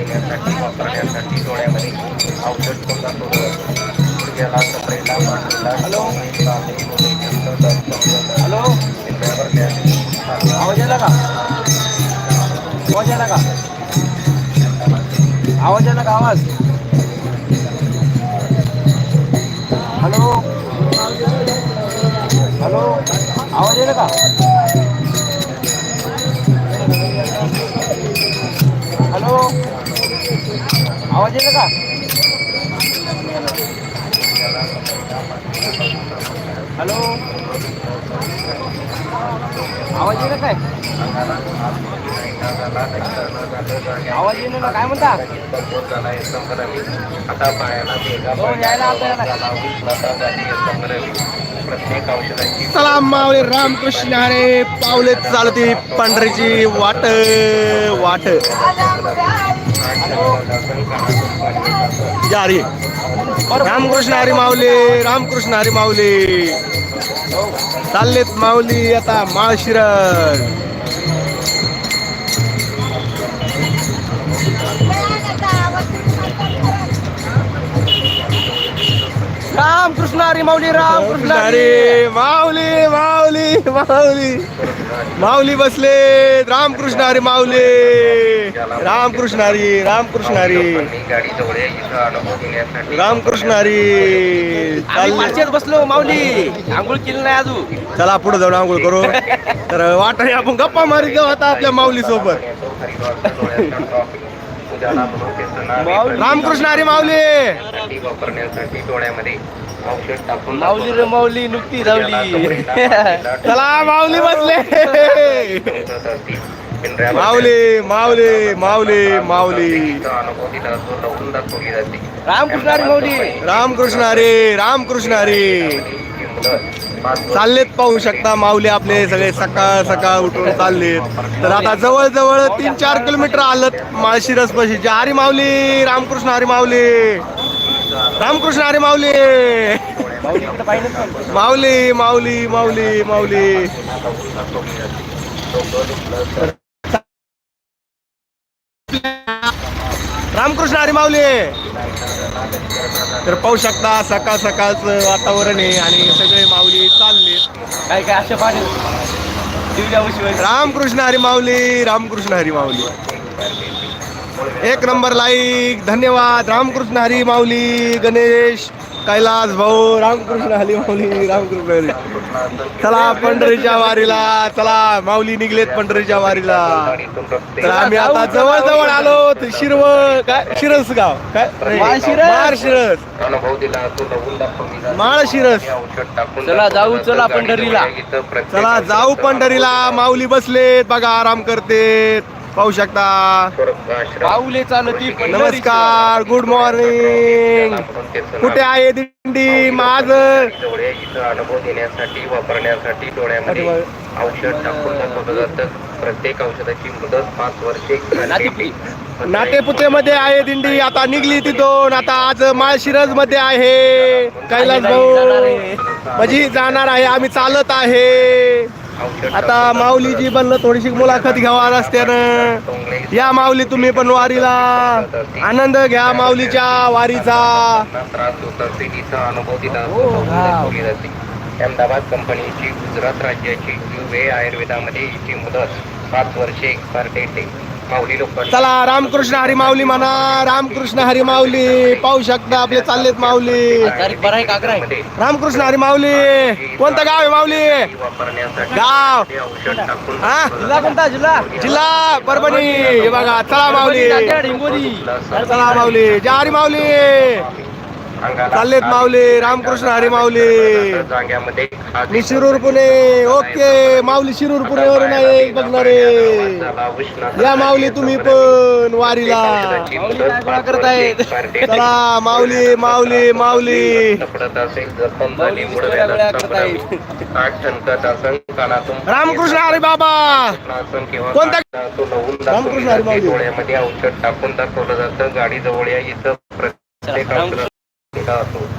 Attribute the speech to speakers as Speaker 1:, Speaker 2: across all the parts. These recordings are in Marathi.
Speaker 1: देण्यासाठी
Speaker 2: आवाज़ यायला का आवाज़ यायला का आवाज़ यायला का आवाज़ हॅलो हॅलो आवाज़ यायला का हॅलो आवाज येतो का? हॅलो? आवाज येतो काय? आवाज येतो ना काय म्हणता? हो, आता
Speaker 1: प्रत्येक
Speaker 3: चला मावळे रामकृष्ण हरे पावले चालती पांढरीची वाट वाट. या रामकृष्ण हरी माऊली रामकृष्ण हरी माऊली. चाललेत माऊली आता माळशिरस
Speaker 2: रामकृष्ण हरी माऊली रामकृष्ण
Speaker 3: कृष्ण
Speaker 2: हरी.
Speaker 3: माऊली माऊली माऊली. माऊली बसले. रामकृष्ण हरी माऊली. रामकृष्ण हरी रामकृष्ण हरी. रामकृष्ण हरी. चालले.
Speaker 2: बसलो माऊली. आंघोळ केली नाही अजून.
Speaker 3: चला पुढे जाऊन आंघोळ करू. तर वाटाणे आपण गप्पा मारी जाऊ आता आपल्या माऊली सोबत. रामकृष्ण हरी माऊली.
Speaker 1: साठी वापरण्यासाठी डोळ्यामध्ये
Speaker 2: माऊली रे माऊली नुकती धावली.
Speaker 3: चला माऊली बसले. माऊली माऊली माऊली माऊली.
Speaker 2: रामकृष्ण हरी माऊली.
Speaker 3: रामकृष्ण हरी रामकृष्ण हरी. चाललेत पाहू शकता माऊली आपले सगळे सकाळ सकाळ उठून चाललेत. तर आता जवळ जवळ तीन चार किलोमीटर आलं माळशिरस पशी हरी माऊली रामकृष्ण हरी माऊली. रामकृष्ण हरी माऊली.
Speaker 2: माऊली पाहिजे
Speaker 3: माऊली माऊली माऊली. रामकृष्ण हरी माऊली. तर पाहू शकता सकाळ सकाळचं वातावरण आहे आणि सगळे माऊली चालले.
Speaker 2: काय काय अशा दिवल्या उशिवाय
Speaker 3: रामकृष्ण हरी माऊली रामकृष्ण हरी माऊली. एक नंबर लाईक धन्यवाद. रामकृष्ण हरी माऊली गणेश कैलास भाऊ रामकृष्ण हरी माऊली रामकृष्ण हरी. चला पंढरीच्या वारीला चला माऊली निघलेत पंढरीच्या वारीला. तर आम्ही आता जवळ जवळ आलो तर शिरव काय? शिरस गाव काय?
Speaker 1: जाते
Speaker 3: माळशिरस
Speaker 1: औषध टाकून
Speaker 2: चला जाऊ, चला पंढरीला.
Speaker 3: चला जाऊ पंढरीला. माऊली बसलेत बघा आराम करतेत. पाहू शकता.
Speaker 2: पाऊले चालती.
Speaker 3: नमस्कार गुड मॉर्निंग कुठे आहे दिंडी? माझ
Speaker 1: अनुभव देण्यासाठी वापरण्यासाठी डोळ्यामध्ये औषध टाकून दाखवलं जातं. प्रत्येक औषधाची मुदत पाच वर्षे
Speaker 2: नातीपुती.
Speaker 3: नाटेपुतेमध्ये आहे दिंडी. आता निघली तिथून. आता आज माळशिरसमध्ये आहे. कैलास भाऊ. म्हणजे जाणार आहे. आम्ही चालत आहे. आता माऊलीची बनलं थोडीशी मुलाखत घ्यावा रस्त्यानं. या माऊली तुम्ही पण वारीला. आनंद घ्या माऊलीच्या वारीचा.
Speaker 2: हो,
Speaker 1: अहमदाबाद कंपनीची गुजरात राज्याची वे आयुर्वेदामध्ये हिची मुदत पाच वर्षे एक्सपायर डेट
Speaker 3: चला रामकृष्ण हरी माऊली म्हणा. रामकृष्ण हरी माऊली. पाहू शकता आपले चाललेत माऊली? रामकृष्ण हरी माऊली. कोणतं गाव आहे माऊली? गाव. हा?
Speaker 2: जिल्हा कोणता? जिल्हा?
Speaker 3: जिल्हा परभणी. हे बघा चला माऊली. चला माऊली. जय हरी माऊली. चाललेत माऊली रामकृष्ण हरी माऊली. मी शिरूर पुणे. ओके माऊली शिरूर पुणेवरून आहे. बघणारे या माऊली तुम्ही पण वारीला.
Speaker 2: माऊली काय गोळा करत आहेत?
Speaker 3: चला माऊली माऊली माऊली. रामकृष्ण हरी बाबा! कोणता- रामकृष्ण हरी
Speaker 1: जाते.
Speaker 3: माऊली.
Speaker 1: डोळ्यामध्ये औषध टाकून दाखवलं जातं. गाडी जवळ या इथं प्रत्येक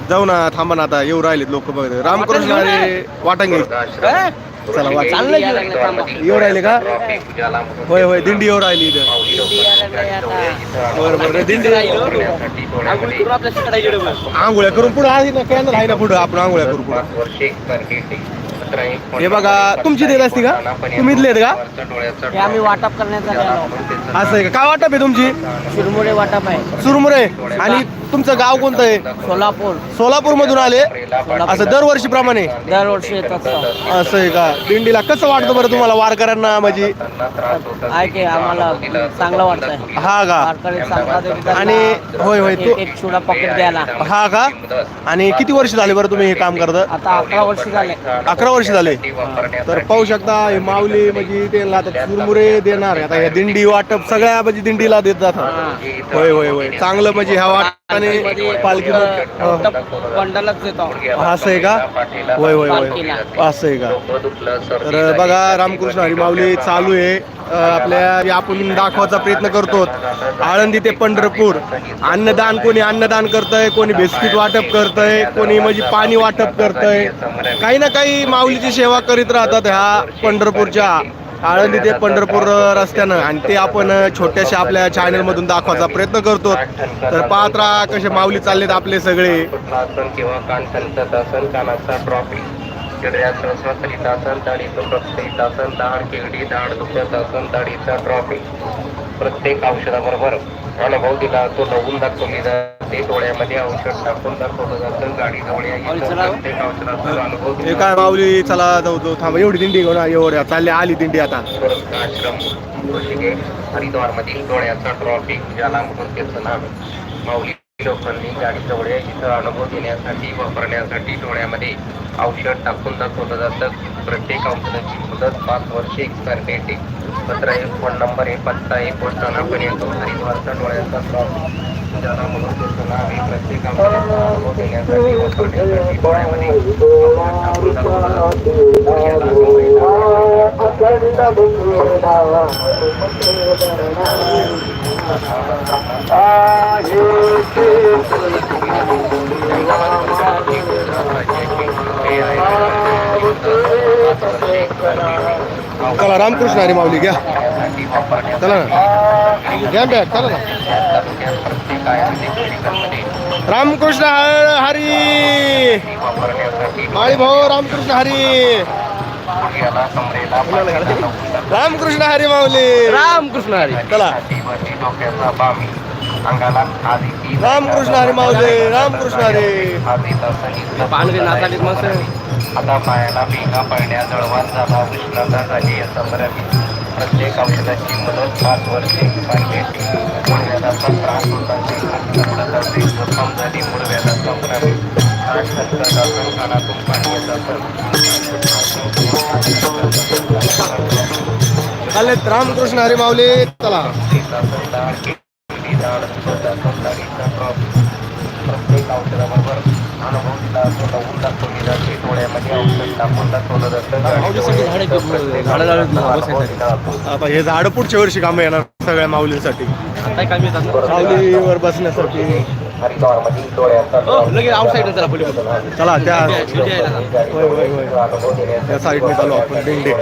Speaker 3: जाऊ ना थांबा ना आता येऊ राहिलेत लोक बघ. रामकृष्ण हरी वाटंगे? चला वा
Speaker 2: चाललंय.
Speaker 3: येऊ राहिले का? होय होय दिंडी येऊ राहिली इथं. बरं बरं दिंडी. आंघोळ्या करून पुढे आहे ना कॅनल आहे ना पुढं. आपण आंघोळ्या करू पुढं. हे बघा तुमची देत असती का? तुम्ही इथले का?
Speaker 2: हे आम्ही वाटप करण्यासाठी आलो
Speaker 3: असं आहे का? काय वाटप आहे तुमची?
Speaker 2: शिरमुरे वाटप आहे.
Speaker 3: सुरमुरे. आणि तुमचं गाव कोणतं आहे?
Speaker 2: सोलापूर.
Speaker 3: सोलापूर मधून आले असं दरवर्षी प्रमाणे
Speaker 2: दरवर्षी येत असतं
Speaker 3: असं आहे का? दिंडीला कसं वाटतं बरं तुम्हाला? वारकऱ्यांना म्हणजे
Speaker 2: आहे की आम्हाला चांगलं वाटतंय.
Speaker 3: हा का?
Speaker 2: वारकरी सांगतात की त्यांना
Speaker 3: आणि होय होय तो
Speaker 2: एक पॉकेट द्यायला.
Speaker 3: हा का? आणि किती वर्ष झाले बरं तुम्ही हे काम करता?
Speaker 2: आता अकरा वर्ष झाले.
Speaker 3: अकरा वर्ष झाले. तर पाहू शकता हे माऊली म्हणजे त्यांना आता चुरमुरे देणार. आता या दिंडी वाटप सगळ्या म्हणजे दिंडीला देत जातात. होय होय होय. चांगलं म्हणजे ह्या वाटाने पालखी
Speaker 2: बंडलच देतो.
Speaker 3: असं आहे का? होय होय होय. असं आहे का? तर बघा रामकृष्ण हरी माऊली चालू आहे. आपल्या आपण दाखवायचा प्रयत्न करतो. आळंदी ते पंढरपूर. अन्नदान कोणी अन्नदान करतंय कोणी बिस्किट वाटप करतंय कोणी म्हणजे पाणी वाटप करतंय. काही ना काही माऊलीची सेवा करीत राहतात ह्या पंढरपूरच्या. आळंदी ते पंढरपूर रस्त्यानं आणि ते आपण छोट्याशा आपल्या चॅनल मधून दाखवायचा प्रयत्न करतो. तर पाहत राहा कसे माऊली चाललेत आपले सगळे.
Speaker 1: आसन किंवा कानसंच आसन कानाचा ट्रॉफी शरीराचं स्वतंत्र आसन दाढीचं प्रत्येक आसन दाढ केवडी दाढ दुखत आसन दाढीचा ट्रॉफी प्रत्येक औषधाबरोबर अनुभव दिला तो लवून दाखवली जाते डोळ्यामध्ये औषध टाकून दाखवलं जातं. गाडी जवळ प्रत्येक औषधाचा अनुभव
Speaker 3: हे काय माऊली चला जाऊ जाऊ थांबा. एवढी दिंडी घेऊन एवढ्या. चालली आली दिंडी आता.
Speaker 1: आश्रम हरिद्वार मधील डोळ्याचा ट्रॉफिक ज्याला म्हणून त्याचं नाव आहे. माऊली लोकांनी गाडी जवळ इथं अनुभव देण्यासाठी वापरण्यासाठी डोळ्यामध्ये औषध टाकून दाखवलं जातं. प्रत्येक औषधाची मुदत पाच वर्षे एक्सपायर डेट आहे. पत्र आहे फोन नंबर आहे पत्ता आहे पोस्टाना पण येतो हरिद्वारचा डोळ्याचा ट्रॉफिक ज्याला म्हणून त्याचं नाव आहे प्रत्येक औषधाचा अनुभव देण्यासाठी वापरण्यासाठी डोळ्यामध्ये औषध टाकून
Speaker 3: चला रामकृष्ण हरी माऊली घ्या. चला ना. घ्या बॅग चला ना. रामकृष्ण हर- माळी भाऊ रामकृष्ण हरी. रामकृष्ण हरी माऊली.
Speaker 2: रामकृष्ण हरी.
Speaker 3: चला. रामकृष्ण हरी माऊली रामकृष्ण हरी.
Speaker 2: पांढरी नाचाडीत मस्त.
Speaker 1: आता पायाला भेगा पडण्या जळवात झाला उष्णता झाली असं प्रत्येक औषधाची मुदत पाच वर्षे पाहिजे. मुळव्याधाचा त्रास होता. ते जखम झाली मुळव्याधाचा त्रास आठ हजाराचं कानातून पाणी
Speaker 3: रामकृष्ण चला.
Speaker 1: प्रत्येक औषधाबरोबर अनुभव दिला असतो लवून जाते.
Speaker 3: आता हे झाड पुढच्या वर्षी कामं येणार सगळ्या माऊलींसाठी. माऊलीवर बसण्यासाठी.
Speaker 2: चला
Speaker 3: त्या त्या साईडने चालू आपण. दिंडी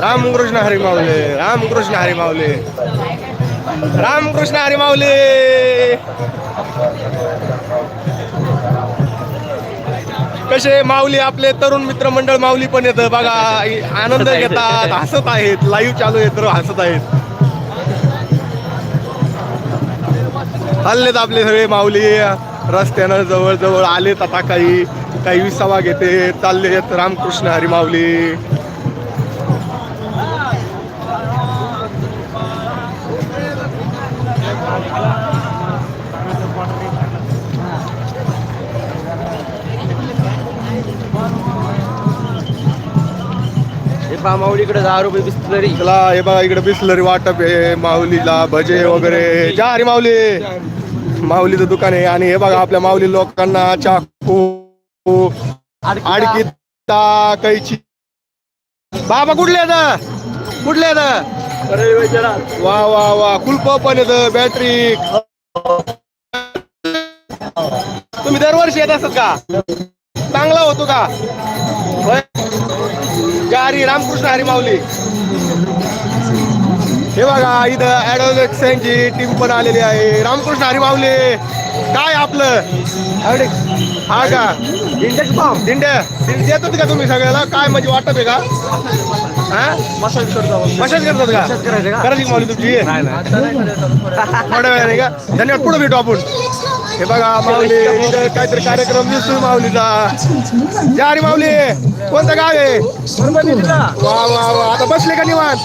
Speaker 3: रामकृष्ण हरी माऊले रामकृष्ण हरी माऊले. रामकृष्ण हरी माऊले. कसे माऊली आपले तरुण मित्र मंडळ माऊली पण येतं. बघा आनंद घेतात हसत आहेत. लाईव्ह चालू तर हसत आहेत. हल्लेत आपले सगळे माऊली. रस्त्यानं जवळ जवळ आलेत आता काही. काही विसावा घेते चाललेत रामकृष्ण हरी माऊली.
Speaker 2: पहा माऊलीकडे दहा रुपये बिस्लरी.
Speaker 3: चला हे बघा इकडे बिस्लरी वाटप आहे माऊलीला भजे वगैरे. जा हरी माऊली. माऊलीचं दुकान आहे. आणि हे बघा आपल्या माऊली लोकांना चाकू आडकीता कैची. बाबा कुठले आहेत? कुठले आहेत? वा वा वा. कुलप पण येत बॅटरी तुम्ही दरवर्षी येत असत का? चांगला होतो का? हरी रामकृष्ण हरी माऊली हे बघा इथं ॲडोलेक्सनची टीम पण आलेली आहे. रामकृष्ण हरी माऊली काय आपलं? अरे, हा का? Index form Dinde. दिंडे देतात का तुम्ही सगळ्याला? काय म्हणजे वाटत आहे का? हा? मसाज करतो मसाज करतात का? करायची माऊली तुमची? थोड्या वेळाने का? धन्यवाद पुढे भेटू आपण. हे बघा माऊली इथं काहीतरी कार्यक्रम दिसतोय माऊलीचा. जय हरी माऊली. कोणतं गाव आहे? वा वा वा. आता बसले का निवांत?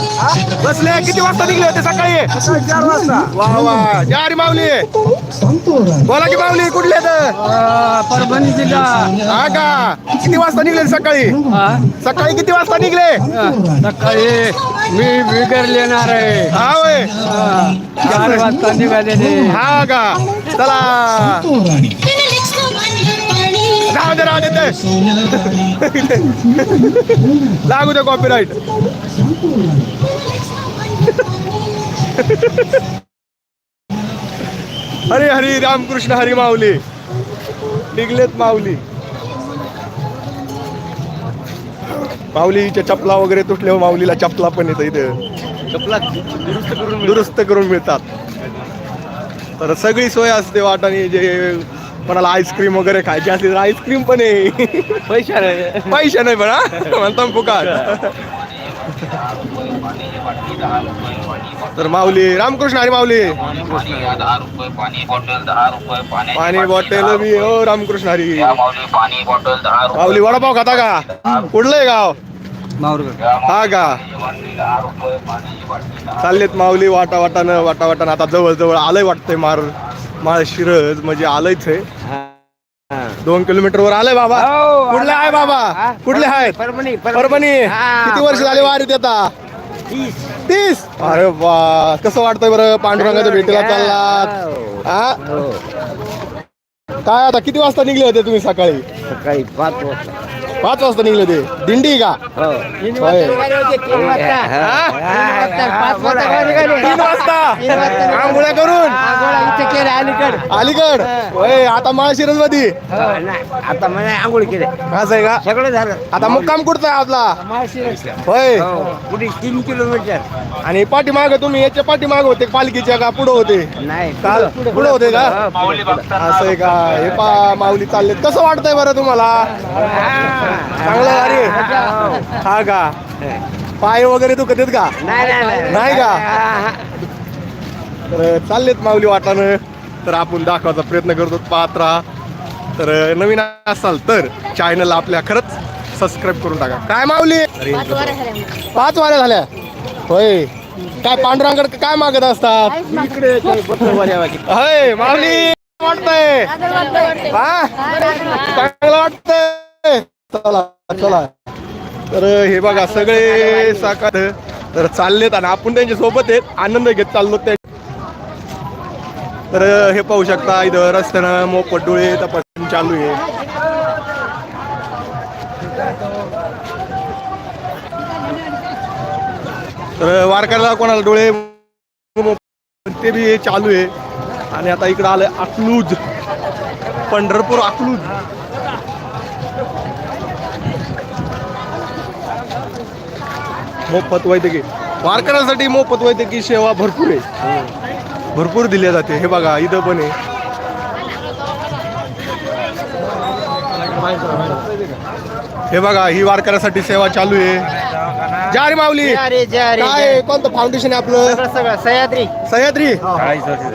Speaker 3: बसले? किती वाजता निघले होते सकाळी? चार वाजता. वा वा. जय हरी माऊली. बोला की माऊली कुठले तर
Speaker 2: परभणी जिल्हा.
Speaker 3: हा का? किती वाजता निघले सकाळी? सकाळी किती वाजता निघले?
Speaker 2: सकाळी मी बिगर येणार आहे.
Speaker 3: हा होय.
Speaker 2: चार वाजता निघालेले.
Speaker 3: हा का? चला. राहू दे राहू दे ते. लागू दे कॉपीराईट हरे हरी रामकृष्ण हरी माऊली. निघलेत माऊली. माऊलीच्या चपला वगैरे तुटल्या माऊलीला चपला पण येतं इथं.
Speaker 2: चपला दुरुस्त करून
Speaker 3: दुरुस्त करून मिळतात. तर सगळी सोय असते वाटाने जे कोणाला आईस्क्रीम वगैरे खायची असली तर आईस्क्रीम पण आहे.
Speaker 2: पैसे रे
Speaker 3: पैसे नाही पण हा? म्हणता फुकाट. तर माऊली रामकृष्ण हरी माऊली.
Speaker 4: पाणी बॉटल
Speaker 3: बी हो रामकृष्ण हरी.
Speaker 4: माऊली
Speaker 3: वडापाव खाता का? कुठलंय गाव?
Speaker 2: माऊरगड
Speaker 3: हा का? चाललेत माऊली वाटा वाटानं वाटा वाटानं आता जवळ जवळ आलंय वाटतंय मार. माळ शिरज म्हणजे आलंयच आहे दोन किलोमीटर वर आलंय बाबा.
Speaker 2: हो,
Speaker 3: कुठले आहे बाबा? कुठले आहेत?
Speaker 2: परभणी
Speaker 3: परभणी. किती वर्ष झाले वारीत येता? तीस. अरे वा. कसं वाटतंय बरं पांडुरंगाच्या भेटीला चाललात? हा? काय आता किती वाजता निघले होते तुम्ही सकाळी?
Speaker 2: सकाळी पाच वाजता.
Speaker 3: पाच वाजता निघले होते दिंडी का? होय. तीन वाजता? आंघोळ्या करून. अलीकड. होय आता माळशिरजमध्ये
Speaker 2: आता मला आंघोळ केले.
Speaker 3: असं आहे का?
Speaker 2: सगळं झालं.
Speaker 3: आता मुक्काम कुठचा आहे आपला? होय.
Speaker 2: पुढे तीन किलोमीटर.
Speaker 3: आणि पाठीमाग तुम्ही याच्या पाठीमाग होते पालखीच्या का? पुढे होते?
Speaker 2: नाही
Speaker 3: काल पुढे होते का? असं आहे का? हे पा माऊली चालले कसं वाटतंय बरं तुम्हाला? चांगलं गाडी हा. का? पाय वगैरे दुखत आहेत का?
Speaker 2: नाही
Speaker 3: नाही का? तर चाललेत माऊली वाटानं तर आपण दाखवायचा प्रयत्न करतो. पाहत राहा. तर नवीन असाल तर चॅनल आपल्या खरंच सबस्क्राईब करून टाका. काय माऊली? पाच वाऱ्या झाल्या होय. काय पांडुरंगाकडे काय मागत असतात?
Speaker 2: इकडे
Speaker 3: होय माऊली वाटतंय. हा? चांगलं वाटतंय. चला चला. तर हे बघा सगळे साकार. तर चाललेत आणि आपण त्यांच्यासोबत आहेत. आनंद घेत चाललो त्या तर हे पाहू शकता इथं रस्त्यानं मोफत डोळे तपासून चालू आहे. तर वारकऱ्याला कोणाला डोळे ते बी चालू आहे. आणि आता इकडं आलं अकलूज पंढरपूर अकलूज. मोफत वैद्यकीय वारकऱ्यांसाठी मोफत वैद्यकीय सेवा भरपूर आहे. भरपूर दिल्या जाते. हे बघा इथं पण आहे. हे बघा ही वारकऱ्यासाठी सेवा चालू आहे. जारी माऊली. काय कोणतं फाउंडेशन आहे आपलं?
Speaker 2: सगळं सह्याद्री.
Speaker 3: सह्याद्री?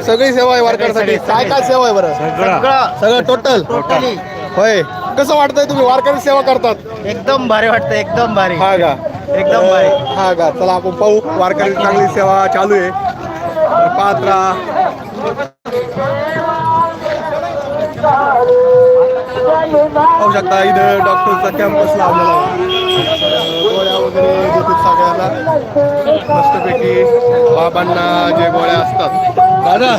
Speaker 3: सगळी सेवा आहे वारकऱ्यासाठी. काय काय सेवा आहे बरं? सगळं. टोटल होय. कसं वाटतंय तुम्ही? वारकरी सेवा करतात?
Speaker 2: एकदम भारी वाटतं एकदम भारी.
Speaker 3: हा का?
Speaker 2: एकदम भारी.
Speaker 3: हा का? चला आपण पाहू. वारकरी चांगली सेवा चालू आहे. तर पाहत राहा पाहू शकता इथं डॉक्टरचा कॅम्पस लावलेला गोळ्या वगैरे देतात सगळ्यांना. मस्तपैकी बाबांना जे गोळ्या असतात. दादा.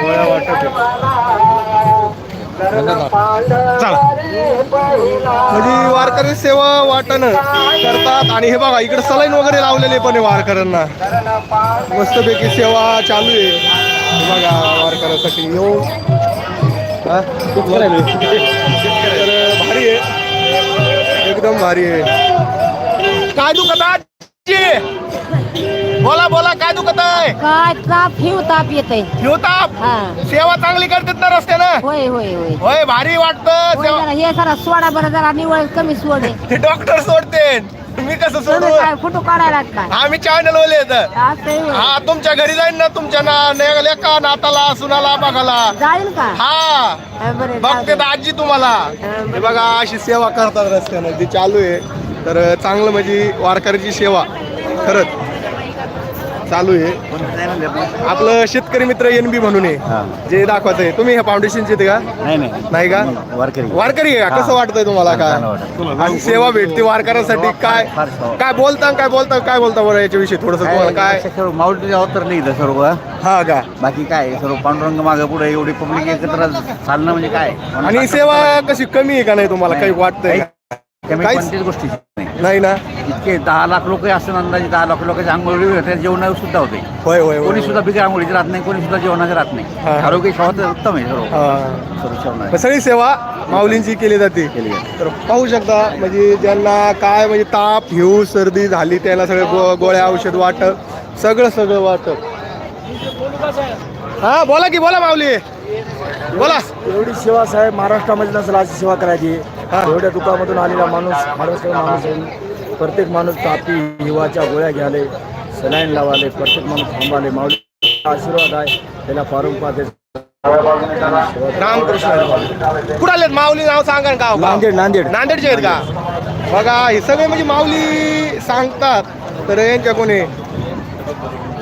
Speaker 3: गोळ्या वाटत. चला. म्हणजे वारकरी सेवा वाटणं करतात. आणि हे बघा इकडे सलाईन वगैरे लावलेले पण आहे वारकऱ्यांना. मस्तपैकी सेवा चालू आहे. बघा वारकऱ्यासाठी येऊन हा? तर भारी आहे. एकदम भारी आहे. काय दुखत? बोला बोला काय दुखत आहे?
Speaker 5: काय ताप हिव ताप येते
Speaker 3: येऊ ताप?
Speaker 5: हा.
Speaker 3: सेवा चांगली करतात ना रस्त्यानं?
Speaker 5: होय होय होय.
Speaker 3: होय भारी वाटतं.
Speaker 5: होय
Speaker 3: सेवा
Speaker 5: जरा हे जरा सोडा बरं जरा निवळ कमी सोड. आहे.
Speaker 3: ते डॉक्टर सोडते. मी कसं सोडू?
Speaker 5: तुम्ही काय फोटो काढायला काय?
Speaker 3: आम्ही चॅनल वाले येत
Speaker 5: असं आहे होय.
Speaker 3: हा तुमच्या घरी जाईन ना तुमच्या ना ने- लेका नाताला सुनाला बघाला
Speaker 5: जाईल का?
Speaker 3: हा.
Speaker 5: हा, बरं जाऊ
Speaker 3: बघते
Speaker 5: दे.
Speaker 3: आजी तुम्हाला. हे बघा अशी सेवा करतात रस्त्यानं. ती चालू आहे. तर चांगलं म्हणजे वारकऱ्याची सेवा. खरंच. चालू आहे. आपलं शेतकरी मित्र एन बी म्हणून आहे. जे दाखवत आहे तुम्ही ह्या फाउंडेशनचे ते का?
Speaker 2: नाही नाही.
Speaker 3: नाही का?
Speaker 2: वारकरी.
Speaker 3: वारकरी आहे का? कसं वाटतंय तुम्हाला काय आणि सेवा भेटते वारकऱ्यांसाठी. काय काय बोलता काय बोलता काय बोलता बरं याच्याविषयी थोडस तुम्हाला काय?
Speaker 2: सर्व अवतर नाही इथं सर्व.
Speaker 3: हा का?
Speaker 2: बाकी काय सर्व पांडुरंग मागे पुढे एवढी पब्लिक एकत्र चालणं म्हणजे काय?
Speaker 3: आणि सेवा कशी कमी आहे का नाही तुम्हाला? काही वाटतंय काहीच-
Speaker 2: कोणतीच नाही.
Speaker 3: नाही ना?
Speaker 2: इतके दहा लाख लोक असतात अंदाजे दहा लाख लोकांच्या आंघोळी होते जेवण सुद्धा होते.
Speaker 3: होय होय होय
Speaker 2: कोणी सुद्धा बिगर आंघोळीचे राहत नाही कोणी सुद्धा जेवणाचे राहत नाही. आरोग्य सेवा तर उत्तम आहे सर्व.
Speaker 3: हा.
Speaker 2: सर्व सेवा
Speaker 3: मग सगळी सेवा माऊलींची केली जाते.
Speaker 2: केली.
Speaker 3: तर पाहू शकता म्हणजे ज्यांना काय म्हणजे ताप हिव सर्दी झाली त्याला सगळं गो गोळ्या औषध वाटप सगळं सगळं वाटप. हा बोला की बोला माऊली. बोला.
Speaker 6: एवढी सेवा साहेब महाराष्ट्रामध्ये नसेल अशी सेवा करायची. एवढ्या दुकानामधून आलेला माणूस महाराष्ट्र माणूस आहे. प्रत्येक माणूस तापी हिवाच्या गोळ्या घ्याले सलाईन लावाले प्रत्येक माणूस थांबाले माऊली आशीर्वाद आहे. त्याला पारंपरिक
Speaker 3: रामकृष्ण. कुठं आलेत माऊली? नाव सांगा गाव.
Speaker 6: नांदेड नांदेड.
Speaker 3: नांदेडचे आहेत का? बघा हे सगळे म्हणजे माऊली सांगतात तर यांच्या कोणी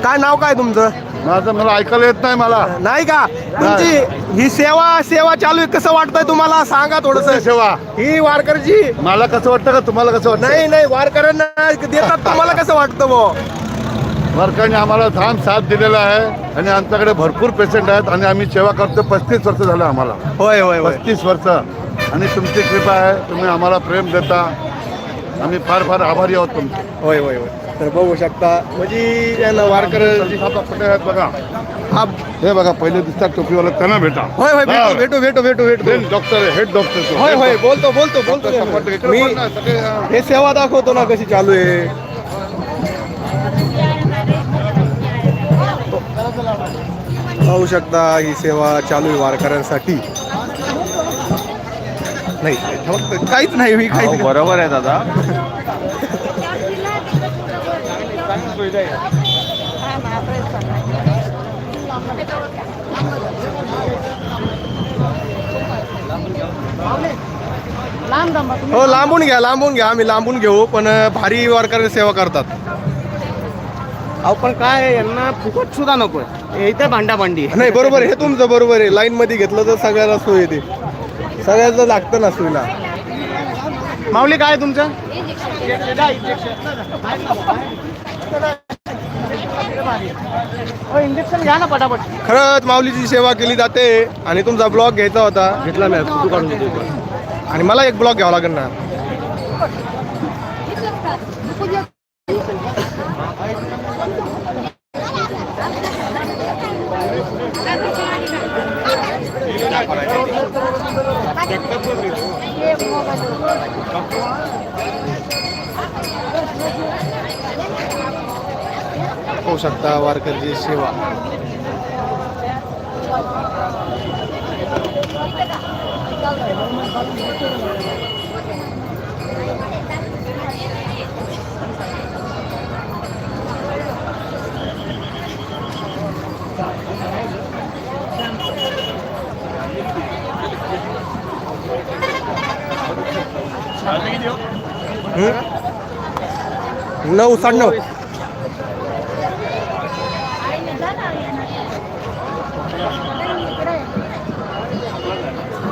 Speaker 3: काय नाव काय तुमचं?
Speaker 7: माझं मला ऐकायला येत नाही मला.
Speaker 3: नाही का? तुमची ही सेवा सेवा चालू आहे. कसं वाटतंय तुम्हाला? सांगा थोडस.
Speaker 7: सेवा?
Speaker 3: ही वारकरची?
Speaker 7: मला कसं वाटतं का? तुम्हाला कसं वाटतं?
Speaker 3: नाही नाही. वारकऱ्यांना देतात. तुम्हाला कसं वाटतं बो
Speaker 7: सरकारने आम्हाला छान साथ दिलेला आहे आणि आमच्याकडे भरपूर पेशंट आहेत आणि आम्ही सेवा करतो पस्तीस वर्ष झालं आम्हाला.
Speaker 3: होय होय होय.
Speaker 7: पस्तीस वर्ष. आणि तुमची कृपा आहे. तुम्ही आम्हाला प्रेम देता. आम्ही फार फार आभारी आहोत तुमचे.
Speaker 3: होय होय होय. तर बघू शकता. म्हणजे यांना वारकर
Speaker 7: बघा.
Speaker 3: हा.
Speaker 7: हे बघा पहिले दिसतात टोपीवाला त्यांना भेटा.
Speaker 3: होय होय भेटू भेटू भेटू भेटू भेटू.
Speaker 7: डॉक्टर हेड डॉक्टर
Speaker 3: होय होय बोलतो बोलतो बोलतो. मी हे. सेवा दाखवतो ना कशी चालू आहे. पाहू शकता ही सेवा चालू आहे वारकऱ्यांसाठी. नाही फक्त काहीच नाही मी काहीच
Speaker 2: बरोबर आहे दादा.
Speaker 3: हो लांबून घ्या लांबून घ्या. आम्ही लांबून घेऊ पण भारी वारकरी सेवा करतात.
Speaker 6: अहो पण काय यांना फुकट सुद्धा नको इथं भांडा भांडी
Speaker 3: नाही बरोबर हे तुमचं बरोबर आहे. लाईन मध्ये घेतलं तर सगळ्याला सोय येते. सगळ्याचं लागतं ना सोयीला.
Speaker 6: माऊली काय तुमचं? इंजेक्शन घ्या ना पटापट
Speaker 3: खरंच माऊलीची सेवा केली जाते आणि तुमचा ब्लॉग घ्यायचा होता.
Speaker 6: घेतला मी फोटो काढून देतो
Speaker 3: आणि मला एक ब्लॉग घ्यावा लागेल ना. शकता वारकरीची सेवा. नऊ साठ नऊ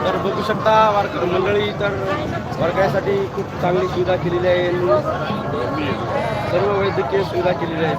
Speaker 6: तर बघू शकता वारकरी मंडळी वर्गासाठी खूप चांगली सुविधा केलेली आहे. सर्व वैद्यकीय सुविधा केलेली आहे